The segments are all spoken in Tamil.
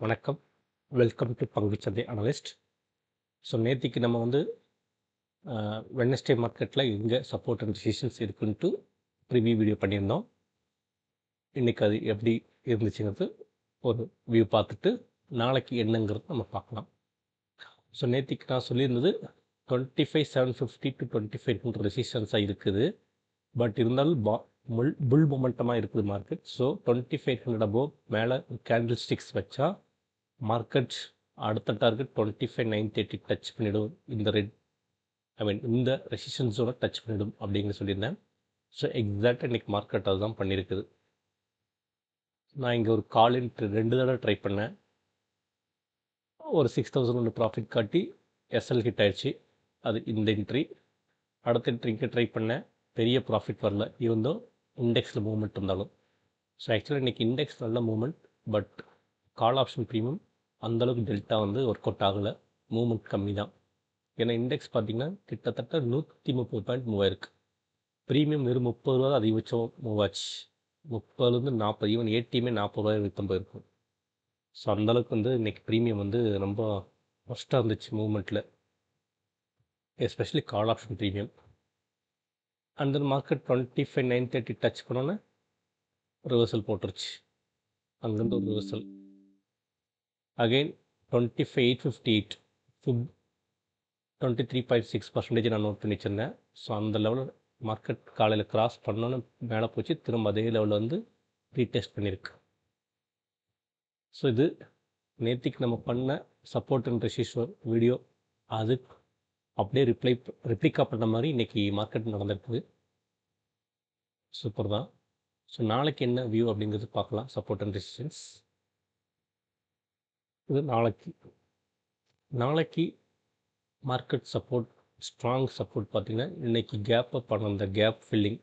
வணக்கம். வெல்கம் டு பங்குச்சந்தை அனலிஸ்ட் ஸோ நேற்றுக்கு நம்ம வந்து வெனஸ்டே மார்க்கெட்டில் எங்கே சப்போர்ட் அண்ட் டிசிஷன்ஸ் இருக்குன்ட்டு ப்ரிவியூ வீடியோ பண்ணியிருந்தோம். இன்றைக்கி அது எப்படி இருந்துச்சுங்கிறது ஒரு வியூ பார்த்துட்டு நாளைக்கு என்னங்கிறது நம்ம பார்க்கலாம். ஸோ நேற்றுக்கு நான் சொல்லியிருந்தது twenty five seven fifty to twenty five hundred ரெசிஸ்டன்ஸாக இருக்குது. பட் இருந்தாலும் பா முல் புல் மொமெண்டமாக இருக்குது market so twenty five hundred above மேலே கேண்டில் ஸ்டிக்ஸ் வச்சா மார்க்கெட் அடுத்த target twenty five nine thirty touch பண்ணிவிடும் இந்த ரெட் ஐ மீன் இந்த ரெசிஸ்டன்ஸோட டச் பண்ணிடும் அப்படிங்கிற சொல்லியிருந்தேன். ஸோ எக்ஸாக்டாக இன்றைக்கி மார்க்கெட் அதுதான் பண்ணியிருக்குது நான் இங்கே ஒரு காலின் ரெண்டு தடவை ட்ரை பண்ணேன். ஒரு சிக்ஸ் தௌசண்ட் ஒன்று ப்ராஃபிட் காட்டி எஸ்எல் ஹிட் ஆயிடுச்சு. அது இந்த என்ட்ரி அடுத்த என்ட்ரிக்கு ட்ரை பண்ணேன். பெரிய ப்ராஃபிட் வரல. இருந்தோ இண்டெக்ஸில் மூவ்மெண்ட் இருந்தாலும். ஸோ ஆக்சுவலாக இன்றைக்கி இண்டெக்ஸ் நல்ல moment but call option premium அந்தளவுக்கு டெல்டா வந்து ஒர்க் அவுட் ஆகலை. மூவ்மெண்ட் கம்மி தான் ஏன்னா இண்டெக்ஸ் பார்த்திங்கன்னா கிட்டத்தட்ட நூற்றி முப்பது பாயிண்ட் மூவ் ஆயிருக்கு ப்ரீமியம் வெறும் முப்பது ரூபா அதிகபட்சம் மூவ் ஆச்சு. முப்பதுலேருந்து நாற்பது ஈவன் ஏடிஎம்மே நாற்பது ரூபாய் வித்தம்பது இருக்கும். ஸோ அந்தளவுக்கு வந்து இன்றைக்கி ப்ரீமியம் வந்து ரொம்ப ஒஸ்ட்டாக இருந்துச்சு மூமெண்ட்டில் especially call option premium and then market twenty five nine thirty touch பண்ணோன்னே ரிவர்சல் போட்டுருச்சு. அங்கேருந்து ஒரு reversal again twenty five eight fifty eight fib twenty three point six percentage நான் நோட் பண்ணி வச்சுருந்தேன் ஸோ அந்த லெவலில் மார்க்கெட் காலையில் கிராஸ் பண்ணோன்னு மேலே போச்சு. திரும்ப அதே லெவலில் வந்து ரீடெஸ்ட் பண்ணியிருக்கு ஸோ இது நேற்றுக்கு நம்ம பண்ண சப்போர்ட் அண்ட் ரெசிஸ்டர் வீடியோ அது அப்படியே ரிப்ளை ரிப்ளிகா பண்ண மாதிரி இன்றைக்கி மார்க்கெட் நடந்திருக்குது. சூப்பர் தான். ஸோ நாளைக்கு என்ன வியூ அப்படிங்கிறது பார்க்கலாம். சப்போர்ட் அண்ட் ரெசிஸ்டன்ஸ் இது நாளைக்கு. நாளைக்கு மார்க்கெட் சப்போர்ட் ஸ்ட்ராங் சப்போர்ட் பார்த்திங்கன்னா இன்றைக்கி கேப் அப் பண்ண அந்த கேப் ஃபில்லிங்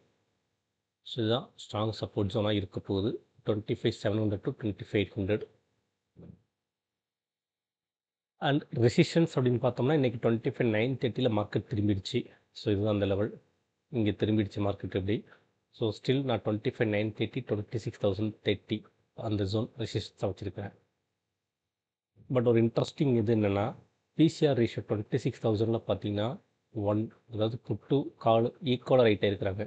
ஸோ இதுதான் ஸ்ட்ராங் சப்போர்ட் ஜோனாக இருக்க போகுது. Twenty five seven hundred to twenty five eight hundred and resistances அப்படின்னு பார்த்தோம்னா இன்றைக்கி டுவெண்ட்டி ஃபைவ் நைன் தேர்ட்டியில் மார்க்கெட் திரும்பிடுச்சு. ஸோ இதுதான் அந்த லெவல் இங்கே திரும்பிடுச்சு மார்க்கெட் எப்படி? ஸோ ஸ்டில் நான் twenty five nine thirty twenty six thousand thirty அந்த ஜோன் ரெசிஸ்டன்ஸாக வச்சுருக்கேன் பட் ஒரு இன்ட்ரெஸ்டிங் இது என்னென்னா பிசிஆர் ரேஷியோ டுவெண்ட்டி சிக்ஸ் தௌசண்டில் பார்த்தீங்கன்னா ஒன் அதாவது புட்டு கால் ஈக்குவலாக ரைட்டாக இருக்கிறாங்க.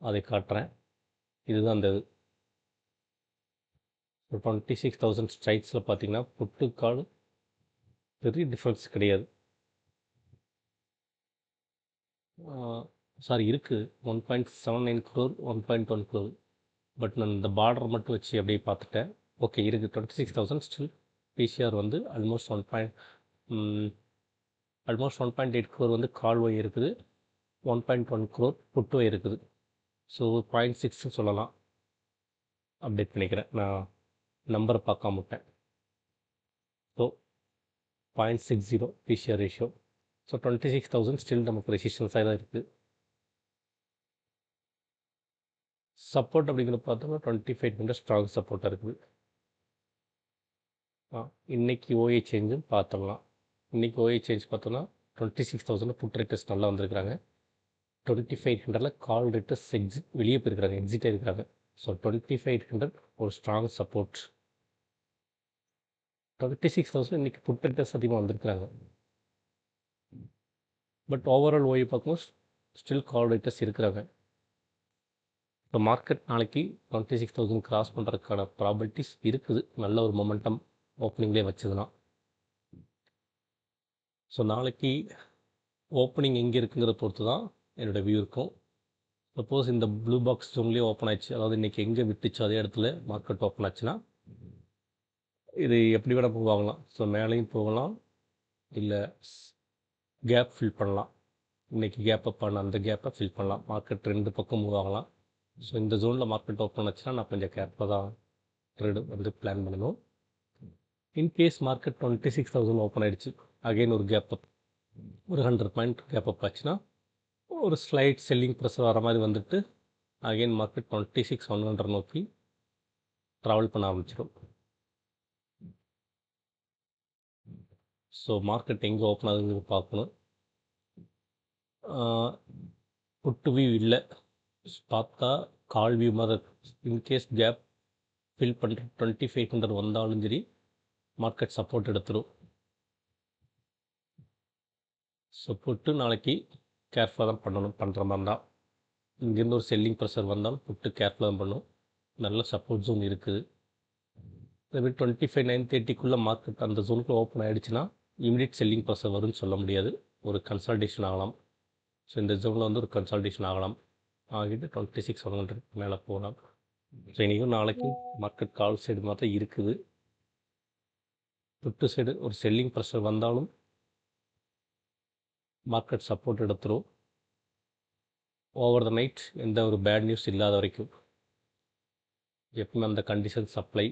அதை காட்டுறேன். இதுதான் அந்த இது. டுவெண்ட்டி சிக்ஸ் தௌசண்ட் ஸ்ட்ரைக்ஸில் பார்த்தீங்கன்னா புட்டு கால் பெரிய டிஃப்ரென்ஸ் கிடையாது. சாரி இருக்குது one point seven nine crore one point one crore but நான் இந்த பார்டர் மட்டும் வச்சு அப்படியே பார்த்துட்டேன். ஓகே இருக்குது twenty six thousand still PCR வந்து almost one point almost one point eight crore வந்து கால்வாய் இருக்குது. One point one crore put இருக்குது. ஸோ பாயிண்ட் சிக்ஸ்னு சொல்லலாம். அப்டேட் பண்ணிக்கிறேன். நான் நம்பரை பார்க்காம விட்டேன். So point six zero PCR ratio so twenty six thousand still நமக்கு ரெசிஸ்டன்ஸாக தான் இருக்குது சப்போர்ட் அப்படிங்கிறது பார்த்தோம்னா டுவெண்ட்டி ஃபைவ் ஹண்ட்ரட் ஸ்ட்ராங் சப்போர்ட்டாக இருக்குது. இன்றைக்கி ஓஏ சேஞ்சும் பார்த்துடலாம் இன்றைக்கி ஓஏ சேஞ்ச் பார்த்தோன்னா twenty six thousand put writers நல்லா வந்திருக்கிறாங்க. டுவெண்ட்டி ஃபைவ் ஹண்ட்ரடில் கால் ரேட்டர்ஸ் எக்ஸிட் வெளியே போயிருக்கிறாங்க எக்ஸிட் ஆகிருக்கிறாங்க ஸோ டுவெண்ட்டி ஃபைவ் ஹண்ட்ரட் ஒரு strong support twenty six thousand இன்றைக்கி புட் ரேட்டர்ஸ் அதிகமாக வந்திருக்கிறாங்க பட் ஓவரால் ஓய் பார்க்கும்போது ஸ்டில் கால் ரேட்டர்ஸ் இருக்கிறாங்க. இப்போ மார்க்கெட் நாளைக்கு டுவெண்ட்டி சிக்ஸ் தௌசண்ட் கிராஸ் பண்ணுறதுக்கான ப்ராபர்ட்டிஸ் இருக்குது. நல்ல ஒரு மொமெண்டம் ஓப்பனிங்லேயே வச்சுக்கலாம் ஸோ நாளைக்கு ஓப்பனிங் எங்கே இருக்குங்கிறத பொறுத்து தான் என்னோடய வியூ இருக்கும். சப்போஸ் இந்த ப்ளூ பாக்ஸ் ஜோன்லேயே ஓப்பன் ஆச்சு அதாவது இன்றைக்கி எங்கே விட்டுச்சோ அதே இடத்துல மார்க்கெட் ஓப்பன் ஆச்சுன்னா இது எப்படி வேணால் போவாங்களாம் ஸோ மேலேயும் போகலாம். இல்லை கேப் ஃபில் பண்ணலாம். இன்றைக்கி கேப் அப் பண்ண அந்த கேப்பை ஃபில் பண்ணலாம். மார்க்கெட் ரெண்டு பக்கம் மூவ் ஆகலாம். ஸோ இந்த ஜோனில் மார்க்கெட் ஓப்பன் ஆச்சுன்னா நான் கொஞ்சம் கேப்பை தான் ட்ரேடு வந்து பிளான் பண்ணணும். In case market twenty six thousand open ஆகிடுச்சு அகெயின் ஒரு கேப் அப் ஒரு ஹண்ட்ரட் பாயிண்ட் கேப் அப் ஆச்சுன்னா ஒரு ஸ்லைட் செல்லிங் ப்ரெஷர் வர மாதிரி வந்துட்டு again market twenty six one hundred நோக்கி ட்ராவல் பண்ண ஆரம்பிச்சிடும் ஸோ மார்க்கெட் எங்கே ஓப்பன் ஆகுதுங்கிறது பார்க்கணும். புட்டு வியூ இல்லை. பார்த்தா கால் வியூ மாதிரி இன்கேஸ் கேப் ஃபில் பண்ணுற டுவெண்ட்டி ஃபைவ் ஹண்ட்ரட் வந்தாலும் சரி மார்க்கெட் சப்போர்ட் எடுத்துரும். ஸோ புட்டு நாளைக்கு கேர்ஃபுல்லாக தான் பண்ணணும் பண்ணுற மாதிரி தான். இங்கேருந்து ஒரு செல்லிங் ப்ரெஷர் வந்தாலும் புட்டு கேர்ஃபுல்லாக தான் பண்ணும். நல்ல சப்போர்ட் ஜோன் இருக்குது. அதேமாதிரி டுவெண்ட்டி ஃபைவ் நைன் தேர்ட்டிக்குள்ளே மார்க்கெட் அந்த ஜோனுக்குள்ளே ஓப்பன் ஆகிடுச்சுன்னா இமீடியட் செல்லிங் ப்ரெஷர் வரும்னு சொல்ல முடியாது. ஒரு கன்சல்டேஷன் ஆகலாம். ஸோ இந்த ஜோனில் வந்து ஒரு கன்சல்டேஷன் ஆகலாம். ஆகிட்டு டுவெண்ட்டி சிக்ஸ் ஒன் ஹண்ட்ரட் மேலே போகலாம். ஸோ இன்றைக்கும் நாளைக்கு மார்க்கெட் கால் சைடு மாதிரி தான் இருக்குது. புட்டு சைடு ஒரு செல்லிங் ப்ரெஷர் வந்தாலும் மார்க்கெட் சப்போர்ட் எடுத்துரும். ஓவர் த நைட் எந்த ஒரு பேட் நியூஸ் இல்லாத வரைக்கும் எப்பவுமே அந்த கண்டிஷன் சப்ளை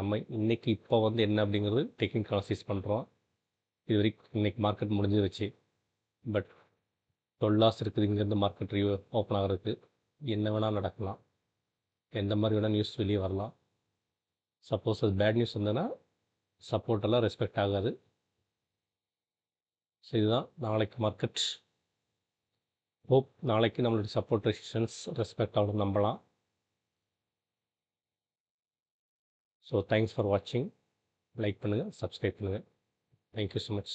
நம்ம இன்றைக்கி இப்போ வந்து என்ன அப்படிங்கிறது டெக்னிக் அனாலிசிஸ் பண்ணுறோம் இது வரைக்கும் இன்றைக்கி மார்க்கெட் முடிஞ்சு வச்சு பட் டுவெல் லாஸ் இருக்குது இங்கேருந்து மார்க்கெட் ரிவ்யூ ஓப்பன் ஆகிறதுக்கு. என்ன வேணால் நடக்கலாம். எந்த மாதிரி வேணால் நியூஸ் வெளியே வரலாம். சப்போஸ் அது பேட் நியூஸ் இருந்ததுன்னா சப்போர்ட்டெல்லாம் ரெஸ்பெக்ட் ஆகாது. ஸோ இதுதான். நாளைக்கு மார்க்கெட் ஹோப் நாளைக்கு நம்மளுடைய சப்போர்ட் ரெசிஸ்டன்ஸ் ரெஸ்பெக்ட் ஆகணும் நம்பலாம். ஸோ தேங்க்ஸ் ஃபார் வாட்சிங் லைக் பண்ணுங்கள் சப்ஸ்கிரைப் பண்ணுங்கள் தேங்க்யூ ஸோ மச்